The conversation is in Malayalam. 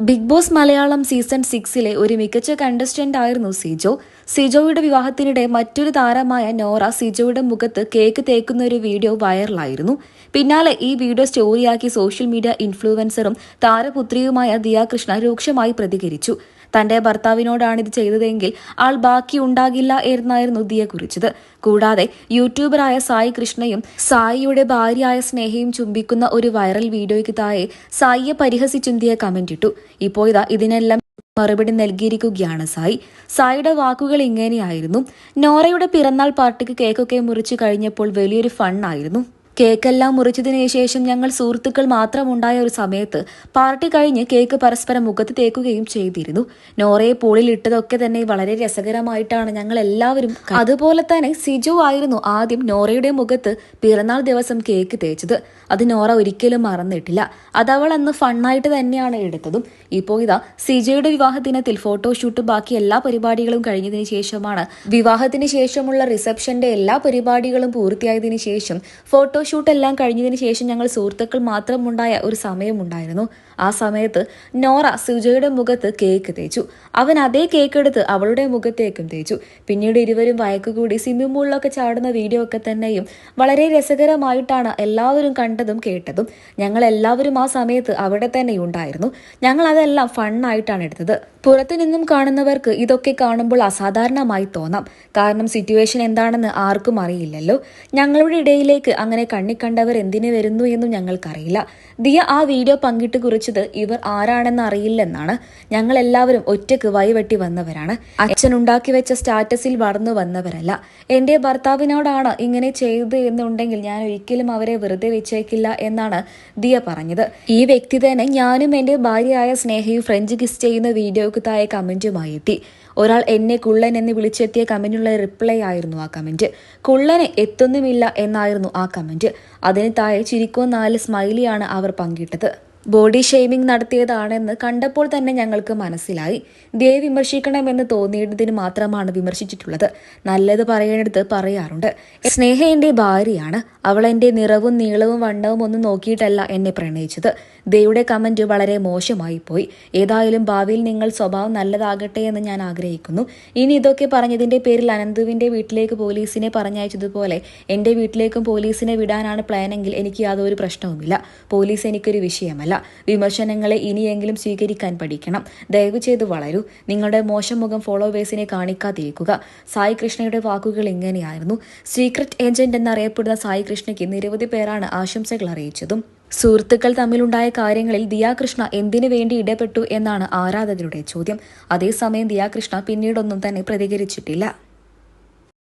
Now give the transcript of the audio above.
ബിഗ് ബോസ് മലയാളം സീസൺ സിക്സിലെ ഒരു മികച്ച കണ്ടസ്റ്റന്റ് ആയിരുന്നു സിജോ. സിജോയുടെ വിവാഹത്തിനിടെ മറ്റൊരു താരമായ നോറ സിജോയുടെ മുഖത്ത് കേക്ക് തേക്കുന്ന ഒരു വീഡിയോ വൈറലായിരുന്നു. പിന്നാലെ ഈ വീഡിയോ സ്റ്റോറിയാക്കി സോഷ്യൽ മീഡിയ ഇൻഫ്ലുവൻസറും താരപുത്രിയുമായ ദിയാകൃഷ്ണ രൂക്ഷമായി പ്രതികരിച്ചു. തന്റെ ഭർത്താവിനോടാണ് ഇത് ചെയ്തതെങ്കിൽ ആൾ ബാക്കി ഉണ്ടാകില്ല എന്നായിരുന്നു ദിയ കുറിച്ചത്. കൂടാതെ യൂട്യൂബറായ സായി കൃഷ്ണയും സായിയുടെ ഭാര്യയായ സ്നേഹയും ചുംബിക്കുന്ന ഒരു വൈറൽ വീഡിയോയ്ക്ക് താഴെ സായിയെ പരിഹസിച്ചും കമന്റ് ഇട്ടു. ഇപ്പോൾ ഇതാ ഇതിനെല്ലാം മറുപടി നൽകിയിരിക്കുകയാണ് സായി. സായിയുടെ വാക്കുകൾ ഇങ്ങനെയായിരുന്നു. നോറയുടെ പിറന്നാൾ പാർട്ടിക്ക് കേക്കൊക്കെ മുറിച്ചു കഴിഞ്ഞപ്പോൾ വലിയൊരു ഫണ്ണായിരുന്നു കേക്കെല്ലാം മുറിച്ചതിനു ശേഷം ഞങ്ങൾ സുഹൃത്തുക്കൾ മാത്രമുണ്ടായ ഒരു സമയത്ത് പാർട്ടി കഴിഞ്ഞ് കേക്ക് പരസ്പരം മുഖത്ത് തേക്കുകയും ചെയ്തിരുന്നു. നോറയെ പൂളിൽ ഇട്ടതൊക്കെ തന്നെ വളരെ രസകരമായിട്ടാണ് ഞങ്ങൾ എല്ലാവരും അതുപോലെ തന്നെ സിജു ആയിരുന്നു ആദ്യം നോറയുടെ മുഖത്ത് പിറന്നാൾ ദിവസം കേക്ക് തേച്ചത്. അത് നോറ ഒരിക്കലും മറന്നിട്ടില്ല. അതവൾ അന്ന് ഫണ്ണായിട്ട് തന്നെയാണ് എടുത്തതും. ഇപ്പോൾ ഇതാ സിജയുടെ വിവാഹദിനത്തിൽ ഫോട്ടോഷൂട്ട് ബാക്കി എല്ലാ പരിപാടികളും കഴിഞ്ഞതിന് ശേഷമാണ്. വിവാഹത്തിന് ശേഷമുള്ള റിസപ്ഷന്റെ എല്ലാ പരിപാടികളും പൂർത്തിയായതിനു ശേഷം ഫോട്ടോ ഷൂട്ട് എല്ലാം കഴിഞ്ഞതിന് ശേഷം ഞങ്ങൾ സുഹൃത്തുക്കൾ മാത്രമുണ്ടായ ഒരു സമയമുണ്ടായിരുന്നു. ആ സമയത്ത് നോറ സുജയുടെ മുഖത്ത് കേക്ക് തേച്ചു. അവൻ അതേ കേക്ക് എടുത്ത് അവളുടെ മുഖത്തേക്കും തേച്ചു. പിന്നീട് ഇരുവരും വയക്കുകൂടി സ്വിമ്മിംഗ് പൂളിലൊക്കെ ചാടുന്ന വീഡിയോ ഒക്കെ തന്നെയും വളരെ രസകരമായിട്ടാണ് എല്ലാവരും കണ്ടതും കേട്ടതും. ഞങ്ങൾ എല്ലാവരും ആ സമയത്ത് അവിടെ തന്നെ ഉണ്ടായിരുന്നു. ഞങ്ങൾ അതെല്ലാം ഫണ്ണായിട്ടാണ് എടുത്തത്. പുറത്തു നിന്നും കാണുന്നവർക്ക് ഇതൊക്കെ കാണുമ്പോൾ അസാധാരണമായി തോന്നാം. കാരണം സിറ്റുവേഷൻ എന്താണെന്ന് ആർക്കും അറിയില്ലല്ലോ. ഞങ്ങളുടെ ഇടയിലേക്ക് അങ്ങനെ കണ്ണിക്കണ്ടവർ എന്തിനു വരുന്നു എന്നും ഞങ്ങൾക്കറിയില്ല. ദിയ ആ വീഡിയോ പങ്കിട്ട് കുറിച്ചത് ഇവർ ആരാണെന്ന് അറിയില്ലെന്നാണ് ഞങ്ങൾ എല്ലാവരും ഒറ്റയ്ക്ക് വൈവെട്ടി വന്നവരാണ്. അച്ഛൻ ഉണ്ടാക്കി വെച്ച സ്റ്റാറ്റസിൽ വളർന്നു വന്നവരല്ല. എന്റെ ഭർത്താവിനോടാണ് ഇങ്ങനെ ചെയ്തത് എന്നുണ്ടെങ്കിൽ ഞാൻ ഒരിക്കലും അവരെ വെറുതെ വെച്ചേക്കില്ല എന്നാണ് ദിയ പറഞ്ഞത്. ഈ വ്യക്തി തന്നെ ഞാനും എന്റെ ഭാര്യയായ സ്നേഹയും ഫ്രഞ്ച് കിസ് ചെയ്യുന്ന വീഡിയോക്ക് താഴെ കമന്റുമായി എത്തി. ഒരാൾ എന്നെ കുള്ളൻ എന്ന് വിളിച്ചെത്തിയ കമന്റിനുള്ള റിപ്ലൈ ആയിരുന്നു ആ കമന്റ് കുള്ളനെ എത്തുന്നുമില്ല എന്നായിരുന്നു ആ കമന്റ് അതിന് താഴെ ചിരിക്കോ നാല് സ്മൈലിയാണ് അവർ പങ്കിട്ടത്. ബോഡി ഷെയ്മിംഗ് നടത്തിയതാണെന്ന് കണ്ടപ്പോൾ തന്നെ ഞങ്ങൾക്ക് മനസ്സിലായി. ദേ വിമർശിക്കണമെന്ന് തോന്നിയതിന് മാത്രമാണ് വിമർശിച്ചിട്ടുള്ളത്. നല്ലത് പറയേണ്ടത് പറയാറുണ്ട്. സ്നേഹ എന്റെ ഭാര്യയാണ്. അവൾ എന്റെ നിറവും നീളവും വണ്ണവും ഒന്നും നോക്കിയിട്ടല്ല എന്നെ പ്രണയിച്ചത്. ദേയുടെ കമന്റ് വളരെ മോശമായി പോയി. ഏതായാലും ഭാവിയിൽ നിങ്ങൾ സ്വഭാവം നല്ലതാകട്ടെ എന്ന് ഞാൻ ആഗ്രഹിക്കുന്നു. ഇനി ഇതൊക്കെ പറഞ്ഞതിന്റെ പേരിൽ അനന്തുവിന്റെ വീട്ടിലേക്ക് പോലീസിനെ പറഞ്ഞയച്ചതുപോലെ എന്റെ വീട്ടിലേക്കും പോലീസിനെ വിടാനാണ് പ്ലാനെങ്കിൽ എനിക്ക് യാതൊരു പ്രശ്നവുമില്ല. പോലീസ് എനിക്കൊരു വിഷയമല്ല. വിമർശനങ്ങളെ ഇനിയെങ്കിലും സ്വീകരിക്കാൻ പഠിക്കണം. ദയവ് ചെയ്ത് വളരൂ. നിങ്ങളുടെ മോശം മുഖം ഫോളോവേഴ്സിനെ കാണിക്കാതിരിക്കുക. സായി കൃഷ്ണയുടെ വാക്കുകൾ ഇങ്ങനെയായിരുന്നു. സീക്രട്ട് ഏജന്റ് എന്നറിയപ്പെടുന്ന സായി കൃഷ്ണയ്ക്ക് നിരവധി പേരാണ് ആശംസകൾ അറിയിച്ചതും. സുഹൃത്തുക്കൾ തമ്മിലുണ്ടായ കാര്യങ്ങളിൽ ദിയാകൃഷ്ണ എന്തിനു വേണ്ടി ഇടപെട്ടു എന്നാണ് ആരാധകരുടെ ചോദ്യം. അതേസമയം ദിയാകൃഷ്ണ പിന്നീടൊന്നും തന്നെ പ്രതികരിച്ചിട്ടില്ല.